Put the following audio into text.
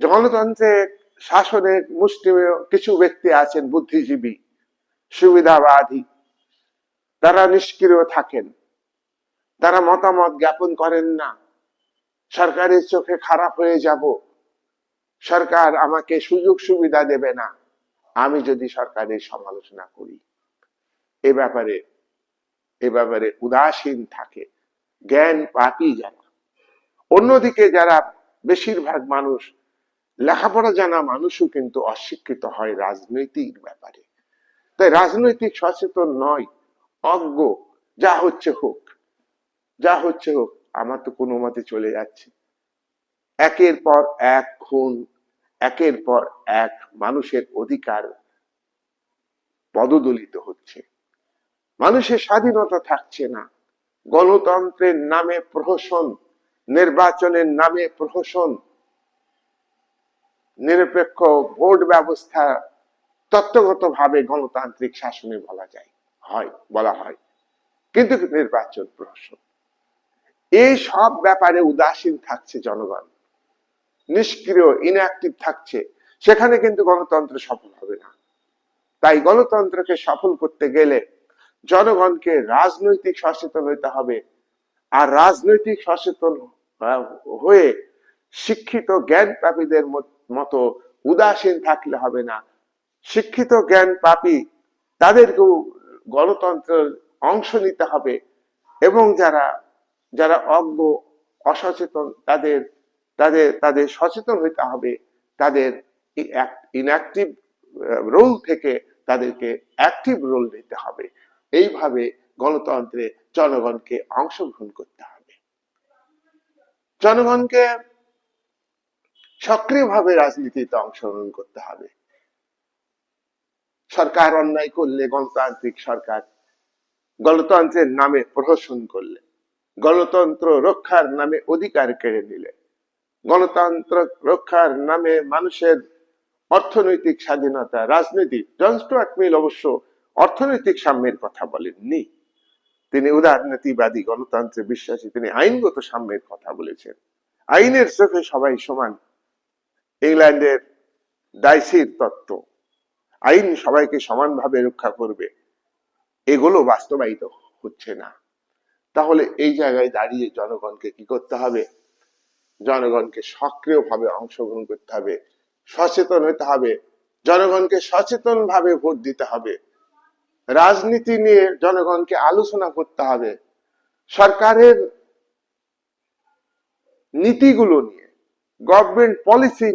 গণতন্ত্রের শাসনের মুষ্টিমেয় কিছু ব্যক্তি আছেন বুদ্ধিজীবী, সুবিধাবাদী। তারা নিষ্ক্রিয় থাকেন। তারা মতামত জ্ঞাপন করেন না। সরকারের চোখে খারাপ হয়ে যাব। সরকার আমাকে সুযোগ সুবিধা দেবে না। আমি যদি সরকারের সমালোচনা করি। এ ব্যাপারে এ ব্যাপারে উদাসীন থাকে। জ্ঞান পাপি যারা। অন্যদিকে যারা বেশিরভাগ মানুষ লেখাপড়া জানা মানুষও কিন্তু অশিক্ষিত হয় রাজনৈতিক ব্যাপারে। তাই রাজনৈতিক সচেতন নয়, অজ্ঞ, যা হচ্ছে হোক, যা হচ্ছে হোক, আমার তো কোনো মতে চলে যাচ্ছে। একের পর এক খুন, একের পর এক মানুষের অধিকার পদদলিত হচ্ছে। মানুষের স্বাধীনতা থাকছে না। গণতন্ত্রের নামে প্রহসন, নির্বাচনের নামে প্রহসন নিরপেক্ষ ভোট ব্যবস্থা তত্ত্বগতভাবে গণতান্ত্রিক শাসনে বলা যায়, হয়, বলা হয়। কিন্তু নির্বাচন প্রহসন এই সব ব্যাপারে উদাসীন থাকছে জনগণ। নিষ্ক্রিয় ইনঅ্যাক্টিভ থাকছে। সেখানে কিন্তু গণতন্ত্র সফল হবে না। তাই গণতন্ত্রকে সফল করতে গেলে জনগণকে রাজনৈতিক সচেতন হইতে হবে। আর রাজনৈতিক সচেতন হয়ে শিক্ষিত জ্ঞান পাপীদের মতো উদাসীন থাকলে হবে না। শিক্ষিত জ্ঞান পাপী তাদেরকেও গণতন্ত্রের অংশ নিতে হবে এবং যারা যারা অজ্ঞ, অসচেতন তাদের তাদের তাদের সচেতন হইতে হবে। তাদের ইনঅ্যাক্টিভ রোল থেকে তাদেরকে অ্যাক্টিভ রোল নিতে হবে। এইভাবে গণতন্ত্রে জনগণকে অংশগ্রহণ করতে হবে। জনগণকে সক্রিয়ভাবে রাজনীতিতে অংশগ্রহণ করতে হবে। সরকার অন্যায় করলে গণতান্ত্রিক সরকার গণতন্ত্রের নামে প্রহসন করলে, গণতন্ত্র রক্ষার নামে অধিকার কেড়ে নিলে, গণতন্ত্র রক্ষার নামে মানুষের অর্থনৈতিক স্বাধীনতা, রাজনীতি, জন স্টুয়ার্ট মিল অবশ্য অর্থনৈতিক সাম্যের কথা বলেননি। তিনি উদারনীতিবাদী গণতন্ত্রে বিশ্বাসী, তিনি আইনগত সাম্যের কথা বলেছেন। আইনের চোখে সবাই সমান। ইংল্যান্ডের ডাইসির তত্ত্ব। আইন সবাইকে সমানভাবে রক্ষা করবে। এগুলো বাস্তবায়িত হচ্ছে না। তাহলে এই জায়গায় দাঁড়িয়ে জনগণকে কি করতে হবে? জনগণকে সক্রিয়ভাবে অংশগ্রহণ করতে হবে। সচেতন হতে হবে। জনগণকে সচেতন ভাবে ভোট দিতে হবে। রাজনীতি নিয়ে জনগণকে আলোচনা করতে হবে। সরকারের নীতিগুলো নিয়ে গভর্নমেন্ট পলিসি